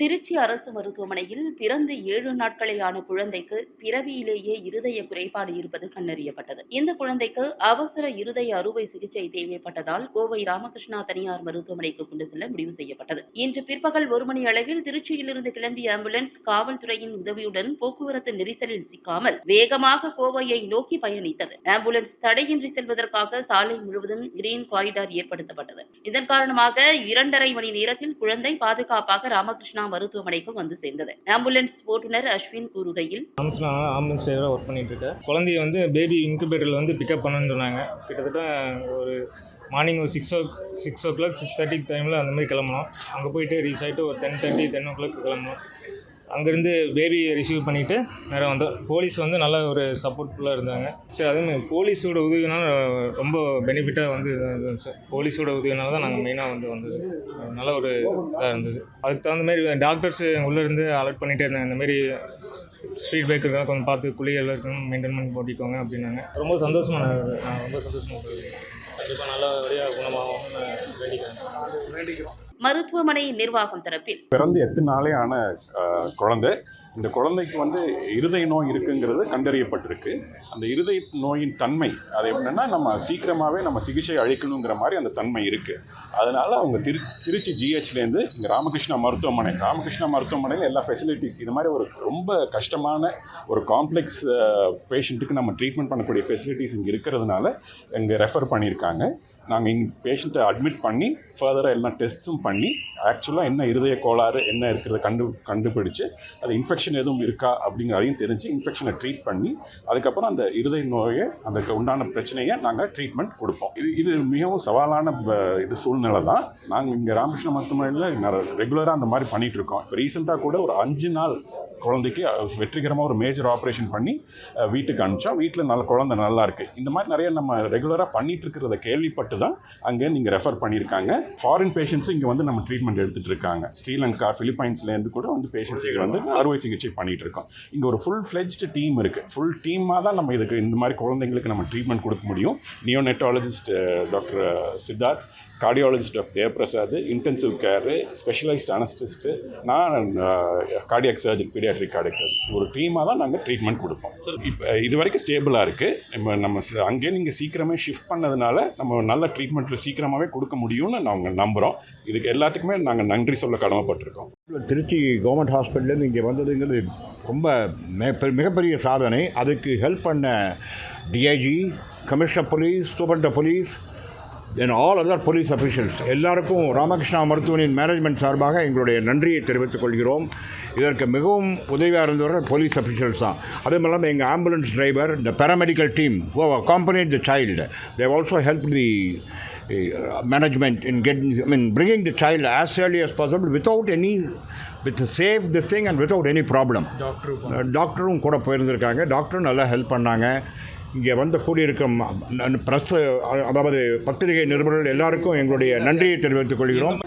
திருச்சி அரசு மருத்துவமனையில் பிறந்து ஏழு நாட்களேயான ஆன குழந்தைக்கு பிறவியிலேயே இருதய குறைபாடு இருப்பது கண்டறியப்பட்டது. இந்த குழந்தைக்கு அவசர இருதய அறுவை சிகிச்சை தேவைப்பட்டதால் கோவை ராமகிருஷ்ணா தனியார் மருத்துவமனைக்கு கொண்டு செல்ல முடிவு செய்யப்பட்டது. இன்று பிற்பகல் ஒரு மணி அளவில் திருச்சியிலிருந்து கிளம்பிய ஆம்புலன்ஸ் காவல்துறையின் உதவியுடன் போக்குவரத்து நெரிசலில் சிக்காமல் வேகமாக கோவையை நோக்கி பயணித்தது. ஆம்புலன்ஸ் தடையின்றி செல்வதற்காக சாலை முழுவதும் கிரீன் காரிடார் ஏற்படுத்தப்பட்டது. இதன் காரணமாக இரண்டரை மணி நேரத்தில் குழந்தை பாதுகாப்பாக ராமகிருஷ்ணா மருத்துவமனைக்கும் வந்து சேர்ந்தது. ஆம்புலன்ஸ் ஓட்டுநர் அஸ்வின் கூறுகையில் ஆம்புலன்ஸ் ஆம்புலன்ஸ் டிரைவராக ஒர்க் பண்ணிட்டு இருக்கேன் குழந்தைய வந்து பேபி இன்குபேட்டரில் வந்து பிக்கப் பண்ணணும்னு சொன்னாங்க. கிட்டத்தட்ட ஒரு மார்னிங் ஒரு six o six o'clock six தேர்ட்டிக்கு டைமில் அந்த மாதிரி கிளம்பணும் அங்கே போயிட்டு ரீச் ஆகிட்டு ஒரு ten thirty ten o'clock கிளம்பணும் அங்கேருந்து பேபியை ரிசீவ் பண்ணிவிட்டு நேராக வந்தோம் போலீஸ் வந்து நல்ல ஒரு சப்போர்ட்ஃபுல்லாக இருந்தாங்க. சரி அதுவும் போலீஸோட உதவினால ரொம்ப பெனிஃபிட்டாக வந்து சார் போலீஸோட உதவினால தான் நாங்கள் மெயினாக வந்து வந்தது. நல்ல ஒரு இதாக இருந்தது. அதுக்கு தகுந்த மாதிரி டாக்டர்ஸ் உள்ளே இருந்து அலர்ட் பண்ணிகிட்டே இருந்தாங்க. இந்தமாரி ஸ்பீட் பிரேக் இருக்கா கொஞ்சம் பார்த்து குளியல் இருக்கணும் மெயின்டைன் பண்ணி போட்டிக்கோங்க அப்படின்னாங்க. ரொம்ப சந்தோஷமாக நான் ரொம்ப சந்தோஷமாக கண்டிப்பாக நல்லபடியாக குணமாகவும் வேண்டிக்கிறேன். வேண்டிக்கிறோம். மருத்துவமனை நிர்வாகம் தரப்பில். பிறந்து எட்டு நாளே ஆன குழந்தை. இந்த குழந்தைக்கு வந்து இருதய நோய் இருக்குங்கிறது கண்டறியப்பட்டிருக்கு. அந்த இருதய நோயின் தன்மை அது எப்படின்னா நம்ம சீக்கிரமாகவே நம்ம சிகிச்சை அளிக்கணுங்கிற மாதிரி அந்த தன்மை இருக்குது அதனால் அவங்க திரு திருச்சி ஜிஹெச்லேருந்து இங்கே ராமகிருஷ்ணா மருத்துவமனை ராமகிருஷ்ணா மருத்துவமனையில் எல்லா ஃபெசிலிட்டிஸ் இது மாதிரி ஒரு ரொம்ப கஷ்டமான ஒரு காம்ப்ளெக்ஸ் பேஷண்ட்டுக்கு நம்ம ட்ரீட்மெண்ட் பண்ணக்கூடிய ஃபெசிலிட்டிஸ் இங்கே இருக்கிறதுனால இங்கே ரெஃபர் பண்ணியிருக்காங்க. நாங்கள் இங்கே பேஷண்ட்டை அட்மிட் பண்ணி ஃபர்தராக எல்லா டெஸ்ட்ஸும் பண்ணி ஆக்சுவலாக என்ன இருதய கோளாறு என்ன இருக்கிறத கண்டு கண்டுபிடிச்சு அது இன்ஃபெக்ஷன் எதுவும் இருக்கா அப்படிங்கிறதையும் தெரிஞ்சு இன்ஃபெக்ஷனை ட்ரீட் பண்ணி அதுக்கப்புறம் அந்த இருதய நோயை அதுக்கு உண்டான பிரச்சனையை நாங்கள் ட்ரீட்மெண்ட் கொடுப்போம். இது இது மிகவும் சவாலான ப- இது சூழ்நிலை தான். நாங்கள் இங்கே ராமகிருஷ்ண மருத்துவமனையில் ரெகுலராக அந்த மாதிரி பண்ணிகிட்டு இருக்கோம். இப்போ ரீசெண்டாக கூட ஒரு அஞ்சு நாள் குழந்தைக்கு வெற்றிகரமாக ஒரு மேஜர் ஆப்ரேஷன் பண்ணி வீட்டுக்கு அனுப்பிச்சோம் வீட்டில் நல்ல குழந்தை நல்லா இருக்கு. இந்த மாதிரி நிறைய நம்ம ரெகுலராக பண்ணிட்டு இருக்கிறத கேள்விப்பட்டு தான் அங்கே நீங்கள் ரெஃபர் பண்ணியிருக்காங்க. ஃபாரின் பேஷண்ட்ஸும் இங்கே வந்து நம்ம ட்ரீட்மெண்ட் எடுத்துட்டு இருக்காங்க. ஸ்ரீலங்கா பிலிப்பைன்ஸ்லேருந்து கூட வந்து பேஷண்ட்ஸ் இங்கே வந்து அறுவை சிகிச்சை பண்ணிட்டு இருக்கோம். இங்கே ஒரு ஃபுல் ஃப்ளெஜ்டு டீம் இருக்குது ஃபுல் டீமாக தான் நம்ம இதுக்கு இந்த மாதிரி குழந்தைங்களுக்கு நம்ம ட்ரீட்மெண்ட் கொடுக்க முடியும். Neonatologist doctor Siddharth cardiologist doctor Jayaprasad intensive care specialised anaesthetist நான் cardiac surgeon paediatric cardiac surgeon ஒரு டீமாக தான் நாங்கள் ட்ரீட்மெண்ட் கொடுப்போம். இப்போ இது வரைக்கும் ஸ்டேபிளாக இருக்குது நம்ம நம்ம ச- அங்கேயே நீங்கள் சீக்கிரமே ஷிஃப்ட் பண்ணதுனால நம்ம நல்ல ட்ரீட்மெண்ட் சீக்கிரமாகவே கொடுக்க முடியும்னு நாங்கள் நம்புகிறோம் இதுக்கு எல்லாத்துக்குமே நாங்கள் நன்றி சொல்ல கடமைப்பட்டிருக்கோம். திருச்சி கவர்மெண்ட் ஹாஸ்பிட்டல்லேருந்து இங்கே வந்ததுங்கிறது ரொம்ப மிக- மிகப்பெரிய சாதனை. அதுக்கு ஹெல்ப் பண்ண DIG commissioner police superintendent police then all other police officials எல்லாருக்கும் ராமகிருஷ்ணா மருத்துவமனையின் மேனேஜ்மெண்ட் சார்பாக எங்களுடைய நன்றியை தெரிவித்துக் கொள்கிறோம். இதற்கு மிகவும் உதவியாக இருந்தவர்கள் போலீஸ் அஃபிஷியல்ஸ் தான். அதுவும் இல்லாமல் எங்கள் ambulance driver the paramedical team who accompanied the child they've also help the management in getting, I mean, bringing the child as early as possible without any, with a safe this thing and without any problem. டாக்டரும் கூட. போயிருந்திருக்காங்க. டாக்டரும் நல்லா help பண்ணாங்க. இங்கே வந்து கூடியிருக்கும் press அதாவது பத்திரிகை நிருபர்கள் எல்லாருக்கும் எங்களுடைய நன்றியை தெரிவித்துக் கொள்கிறோம்.